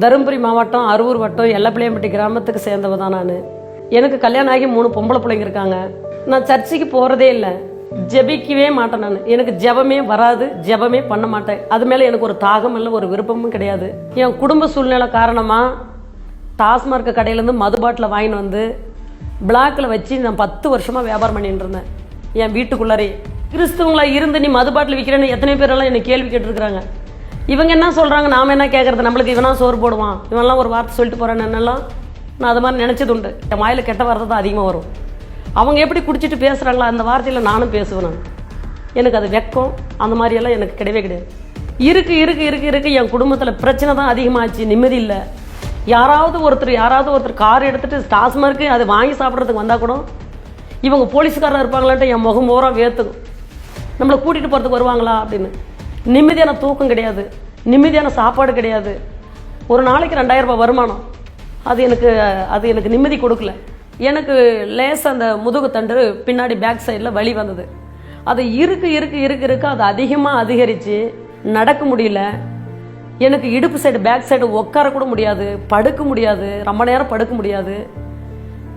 தருமபுரி மாவட்டம் அரூர் வட்டம் எல்லப்பிள்ளையம்பட்டி கிராமத்துக்கு சேர்ந்தவ தான் நான். எனக்கு கல்யாணம் ஆகி மூணு பொம்பளை பிள்ளைங்க இருக்காங்க. நான் சர்ச்சைக்கு போகிறதே இல்லை. ஜெபிக்கவே மாட்டேன் நான். எனக்கு ஜெபமே வராது ஜெபமே பண்ண மாட்டேன். அது மேலே எனக்கு ஒரு தாகம் இல்லை ஒரு விருப்பமும் கிடையாது. என் குடும்ப சூழ்நிலை காரணமாக டாஸ்மார்க் கடையிலேருந்து மது பாட்டில் வாங்கின்னு வந்து பிளாக்கில் வச்சு நான் பத்து வருஷமாக வியாபாரம் பண்ணிட்டு இருந்தேன். என் வீட்டுக்குள்ளாரே. கிறிஸ்துவங்களா இருந்து நீ மது பாட்டில் விற்கிறேன்னு எத்தனை பேரெல்லாம் என்னை கேள்வி கேட்டிருக்கிறாங்க. இவங்க என்ன சொல்கிறாங்க நாம என்ன கேட்குறது நம்மளுக்கு இவனா சோறு போடுவான். இவன்லாம் ஒரு வார்த்தை சொல்லிட்டு போகிறான் என்னெல்லாம்? நான் அது மாதிரி நினச்சது உண்டு. என் வாயில் கெட்ட வார்த்தை தான் அதிகமாக வரும். அவங்க எப்படி குடிச்சிட்டு பேசுகிறாங்களா அந்த வார்த்தையில் நானும் பேசுவேன் நான். எனக்கு அது வெக்கம் அந்த மாதிரியெல்லாம் எனக்கு கிடையவே கிடையாது. இருக்கு இருக்கு இருக்கு இருக்கு. என் குடும்பத்தில் பிரச்சனை தான் அதிகமாச்சு. நிம்மதி இல்லை. யாராவது ஒருத்தர் யாராவது ஒருத்தர் கார் எடுத்துகிட்டு டாஸ்மார்க்கு அதை வாங்கி சாப்பிட்றதுக்கு வந்தால் கூட இவங்க போலீஸ்காரராக இருப்பாங்களான்ட்டு என் முகம் பூரா வேர்த்துக்கும். நம்மளை கூட்டிகிட்டு போகிறதுக்கு வருவாங்களா அப்படின்னு. நிம்மதியான தூக்கம் கிடையாது. நிம்மதியான சாப்பாடு கிடையாது. ஒரு நாளைக்கு ரெண்டாயிரம் ரூபாய் வருமானம். அது எனக்கு அது எனக்கு நிம்மதி கொடுக்கல. எனக்கு லேஸ் அந்த முதுகு தண்டு பின்னாடி பேக் சைடில் வலி வந்தது. அது இருக்கு இருக்கு இருக்கு இருக்கு அது அதிகமாக அதிகரித்து நடக்க முடியல. எனக்கு இடுப்பு சைடு பேக் சைடு உட்கார கூட முடியாது. படுக்க முடியாது. ரொம்ப நேரம் படுக்க முடியாது.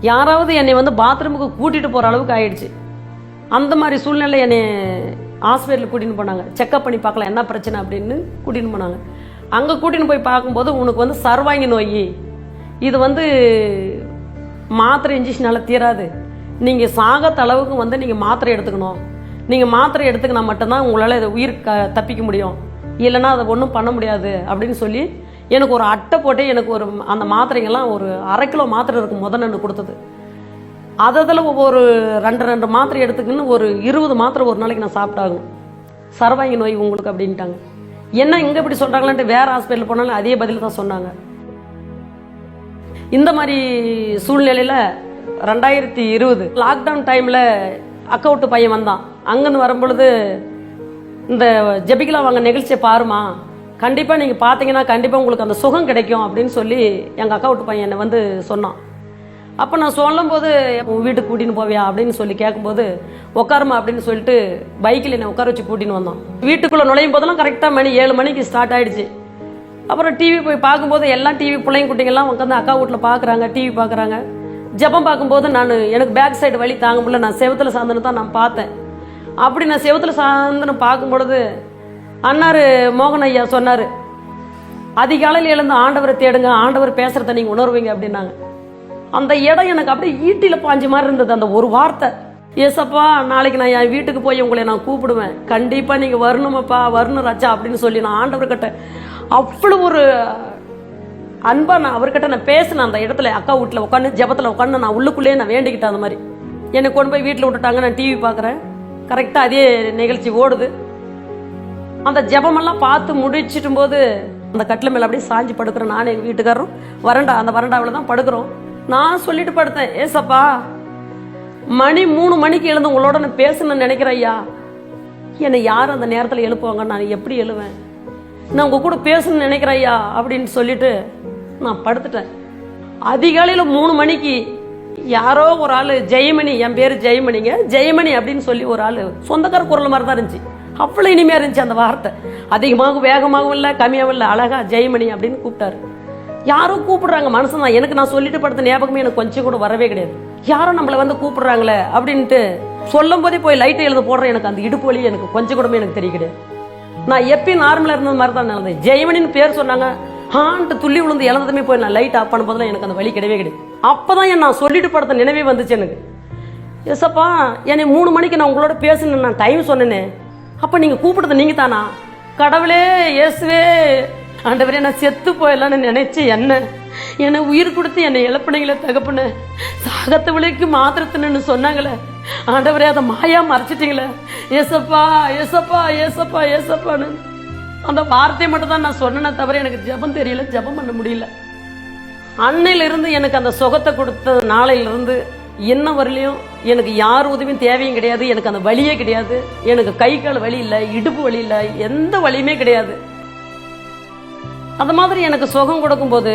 யாராவது என்னை வந்து பாத்ரூமுக்கு கூட்டிகிட்டு போகிற அளவுக்கு ஆயிடுச்சு. அந்த மாதிரி சூழ்நிலை என்னை ஹாஸ்பிட்டலுக்கு கூட்டின்னு போனாங்க. செக்கப் பண்ணி பார்க்கலாம் என்ன பிரச்சனை அப்படின்னு கூட்டின்னு போனாங்க. அங்கே கூட்டின்னு போய் பார்க்கும்போது உனக்கு வந்து சர்வாங்கி நோய். இது வந்து மாத்திரை இன்ஜெக்ஷனால தீராது. நீங்கள் சாகத்த அளவுக்கு வந்து நீங்கள் மாத்திரை எடுத்துக்கணும். நீங்கள் மாத்திரை எடுத்துக்கினா மட்டும்தான் உங்களால் இதை உயிர் க தப்பிக்க முடியும். இல்லைன்னா அதை ஒன்றும் பண்ண முடியாது அப்படின்னு சொல்லி எனக்கு ஒரு அட்டை போட்டு எனக்கு ஒரு அந்த மாத்திரைங்கெல்லாம் ஒரு அரை கிலோ மாத்திரை இருக்கும் முத நன்று கொடுத்தது. அதில் ஒவ்வொரு ரெண்டு ரெண்டு மாத்திரை எடுத்துக்கின்னு ஒரு இருபது மாத்திரை ஒரு நாளைக்கு நான் சாப்பிட்டாகும் சரவாங்கி நோய் உங்களுக்கு அப்படின்ட்டாங்க. என்ன இங்கே இப்படி சொல்கிறாங்களான்ட்டு வேறு ஹாஸ்பிட்டல் போனாலும் அதே பதில் தான் சொன்னாங்க. இந்த மாதிரி சூழ்நிலையில் ரெண்டாயிரத்தி இருபது லாக்டவுன் டைமில் அக்கவுட்டு பையன் வந்தான். அங்கேருந்து வரும்பொழுது இந்த ஜெபிகலா வாங்க நிகழ்ச்சியை பாருமா. கண்டிப்பாக நீங்கள் பார்த்தீங்கன்னா கண்டிப்பாக உங்களுக்கு அந்த சுகம் கிடைக்கும் அப்படின்னு சொல்லி எங்கள் அக்கவுட்டு பையன் என்னை வந்து சொன்னான். அப்போ நான் சொல்லும்போது உன் வீட்டுக்கு கூட்டின்னு போவியா? அப்படின்னு சொல்லி கேட்கும்போது உட்காருமா அப்படின்னு சொல்லிட்டு பைக்கில் என்னை உட்கார வச்சு கூட்டின்னு வந்தோம் வீட்டுக்குள்ளே நுழையும் போதெல்லாம் கரெக்டாக மணி ஏழு மணிக்கு ஸ்டார்ட் ஆகிடுச்சு அப்புறம் டிவி போய் பார்க்கும்போது எல்லாம் டிவி பிள்ளைங்க குட்டிங்கெல்லாம் உட்காந்து அக்கா வீட்டில் பார்க்குறாங்க டிவி பார்க்குறாங்க ஜெபம் பார்க்கும்போது நான் எனக்கு பேக் சைடு வழி தாங்க முடியல. நான் செவத்துல சாந்தனை தான் நான் பார்த்தேன். அப்படி நான் செவத்தில் சாந்தனை பார்க்கும் பொழுது அண்ணாரு மோகன் ஐயா சொன்னார் அதிகாலையில் எழுந்து ஆண்டவரை தேடுங்க ஆண்டவர் பேசுகிறத நீங்கள் உணர்வீங்க அப்படின்னாங்க. அந்த இடம் எனக்கு அப்படியே ஈட்டியில் பாஞ்சு மாதிரி இருந்தது. அந்த ஒரு வார்த்தை ஏசப்பா நாளைக்கு நான் என் வீட்டுக்கு போய் உங்களை நான் கூப்பிடுவேன். கண்டிப்பாக நீங்கள் வரணுமப்பா வரணும் ராஜா அப்படின்னு சொல்லி நான் ஆண்டவர்கிட்ட அவ்வளோ ஒரு அன்பா நான் அவர்கிட்ட நான் பேசினேன். அந்த இடத்துல அக்கா வீட்டில் உட்காந்து ஜெபத்தில் உட்காந்து நான் உள்ளுக்குள்ளேயே நான் வேண்டிக்கிட்டேன் அந்த மாதிரி. என்னை கொண்டு போய் வீட்டில் விட்டுட்டாங்க. நான் டிவி பார்க்குறேன். கரெக்டாக அதே நிகழ்ச்சி ஓடுது. அந்த ஜெபமெல்லாம் பார்த்து முடிச்சிட்டும் போது அந்த கட்டில மேலே அப்படியே சாஞ்சு படுக்கிறேன் நானும் எங்கள் வீட்டுக்காரரும் வரண்டா அந்த வரண்டாவில் தான் படுக்கிறோம். நான் சொல்லிட்டு படுத்தேன் ஏசப்பா மணி மூணு மணிக்கு எழுந்து உங்களோட நான் பேசணும்னு நினைக்கிறேன் ஐயா என்னை யார் அந்த நேரத்தில் எழுப்புவாங்க? நான் எப்படி எழுவேன்? நான் உங்க கூட பேசணும்னு நினைக்கிறேன் ஐயா அப்படின்னு சொல்லிட்டு நான் படுத்துட்டேன். அதிகாலையில் மூணு மணிக்கு யாரோ ஒரு ஆள் ஜெயமணி என் பேர் ஜெயமணிங்க. ஜெயமணி அப்படின்னு சொல்லி ஒரு ஆள் சொந்தக்கார குரல் மாதிரி தான் இருந்துச்சு. அவ்வளோ இனிமையாக இருந்துச்சு அந்த வார்த்தை. அதிகமாகவும் வேகமாகவும் இல்லை கம்மியாகவும் இல்லை அழகா ஜெயமணி அப்படின்னு கூப்பிட்டாரு. யாரோ கூப்பிடுறாங்க மனசு தான். எனக்கு நான் சொல்லிட்டு படுத்த ஞாபகமே எனக்கு கொஞ்சம் கூட வரவே கிடையாது. யாரும் நம்மளை வந்து கூப்பிடுறாங்களே அப்படின்ட்டு சொல்லும் போதே போய் லைட்டை எழுத போடுறேன் எனக்கு அந்த இடுப்பு வலி எனக்கு கொஞ்சம் கூடமே எனக்கு தெரிய கிடையாது. நான் எப்பயும் நார்மலாக இருந்தது மாதிரி தான் நடந்தேன் ஜெயமணின்னு பேர் சொன்னாங்க. ஹான்ட்டு துள்ளி விழுந்து இழந்ததுமே போய் நான் லைட் ஆஃப் பண்ணும்போதெல்லாம் எனக்கு அந்த வழி கிடையவே கிடையாது. அப்பதான் என் நான் சொல்லிட்டு படுத்த நினைவே வந்துச்சு எனக்கு. எஸ்அப்பா என்னை மூணு மணிக்கு நான் உங்களோட பேசணும் நான் டைம் சொன்னேனே. அப்போ நீங்கள் கூப்பிடுறது நீங்கள் தானா கடவுளே இயேசுவே ஆண்டவரே நான் செத்து போயிடலான்னு நினைச்சு என்ன? என்னை உயிர் கொடுத்து என்னை இழப்பினைகளை தகப்புன சாகத்த விலைக்கு மாத்திரத்துன்னு சொன்னாங்களே. ஆண்டவரே அதை மாயா மறைச்சிட்டீங்களே. ஏசப்பா ஏசப்பா ஏசப்பா ஏசப்பான்னு. அந்த வார்த்தையை மட்டும் தான் நான் சொன்னேனே தவிர எனக்கு ஜெபம் தெரியல ஜெபம் பண்ண முடியல. அன்னையிலிருந்து எனக்கு அந்த சுகத்தை கொடுத்த நாளையிலிருந்து என்ன வரலையும் எனக்கு யார் உதவியும் தேவையும் கிடையாது எனக்கு அந்த வலியே கிடையாது எனக்கு கை கால் வலி இல்லை இடுப்பு வலி இல்லை எந்த வலியுமே கிடையாது. அந்த மாதிரி எனக்கு சுகம் கொடுக்கும்போது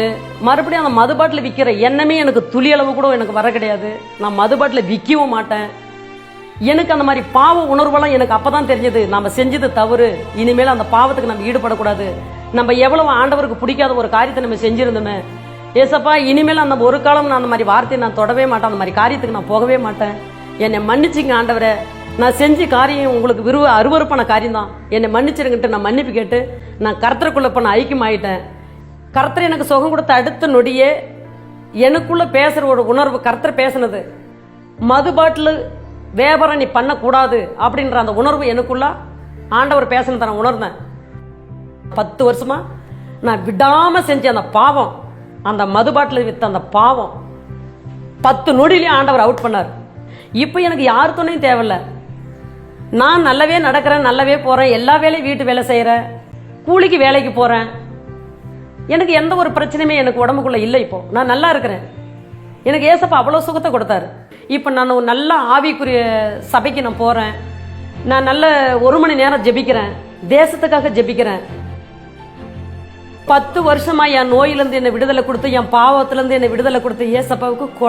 மறுபடியும் அந்த மது பாட்டில் விற்கிற எண்ணமே எனக்கு துளி அளவு கூட எனக்கு வர கிடையாது. நான் மது பாட்டில் விற்கவும் மாட்டேன். எனக்கு அந்த மாதிரி பாவ உணர்வெல்லாம் எனக்கு அப்போ தான் தெரிஞ்சது. நம்ம செஞ்சது தவறு. இனிமேல் அந்த பாவத்துக்கு நம்ம ஈடுபடக்கூடாது. நம்ம எவ்வளவு ஆண்டவருக்கு பிடிக்காத ஒரு காரியத்தை நம்ம செஞ்சிருந்தோமே. ஏசப்பா இனிமேல் அந்த ஒரு காலம் நான் அந்த மாதிரி வார்த்தையை நான் தொடவே மாட்டேன். அந்த மாதிரி காரியத்துக்கு நான் போகவே மாட்டேன். என்னை மன்னிச்சிங்க ஆண்டவரை. நான் செஞ்ச காரியம் உங்களுக்கு விருவ அருவறுப்பான காரியம் தான் என்னை மன்னிச்சிருங்கிட்டு நான் மன்னிப்பு கேட்டு நான் கர்த்தருக்குள்ள இப்போ நான் ஐக்கியமாயிட்டேன் கர்த்தர் எனக்கு சுகம் கொடுத்த அடுத்த நொடியே எனக்குள்ள பேசுகிற ஒரு உணர்வு கர்த்தர் பேசுனது. மது பாட்டில் வியாபாரம் நீ பண்ணக்கூடாது அப்படின்ற அந்த உணர்வு எனக்குள்ள ஆண்டவர் பேசுனதை நான் உணர்ந்தேன். பத்து வருஷமா நான் விடாம செஞ்ச அந்த பாவம் அந்த மது பாட்டில் வித்த அந்த பாவம் பத்து நொடியிலையும் ஆண்டவர் அவுட் பண்ணார். இப்போ எனக்கு யார் துணையும் தேவையில்ல. நான் நல்லவே நடக்கிறேன் நல்லவே போறேன் எல்லா வேலையும் வீட்டு வேலை செய்கிறேன் கூலிக்கு வேலைக்கு போறேன். எனக்கு எந்த ஒரு பிரச்சனையுமே எனக்கு உடம்புக்குள்ள இல்லை இப்போ. நான் நல்லா இருக்கிறேன். எனக்கு ஏசப்பா அவ்வளோ சுகத்தை கொடுத்தாரு. இப்போ நான் ஒரு நல்ல ஆவிக்குரிய சபைக்கு நான் போகிறேன் நான் நல்ல ஒரு மணி நேரம் ஜெபிக்கிறேன். தேசத்துக்காக ஜெபிக்கிறேன். பத்து வருஷமா என் நோயிலிருந்து என்னை விடுதலை கொடுத்து என் பாவத்திலிருந்து என்னை விடுதலை கொடுத்து ஏசப்பாவுக்கு கொடை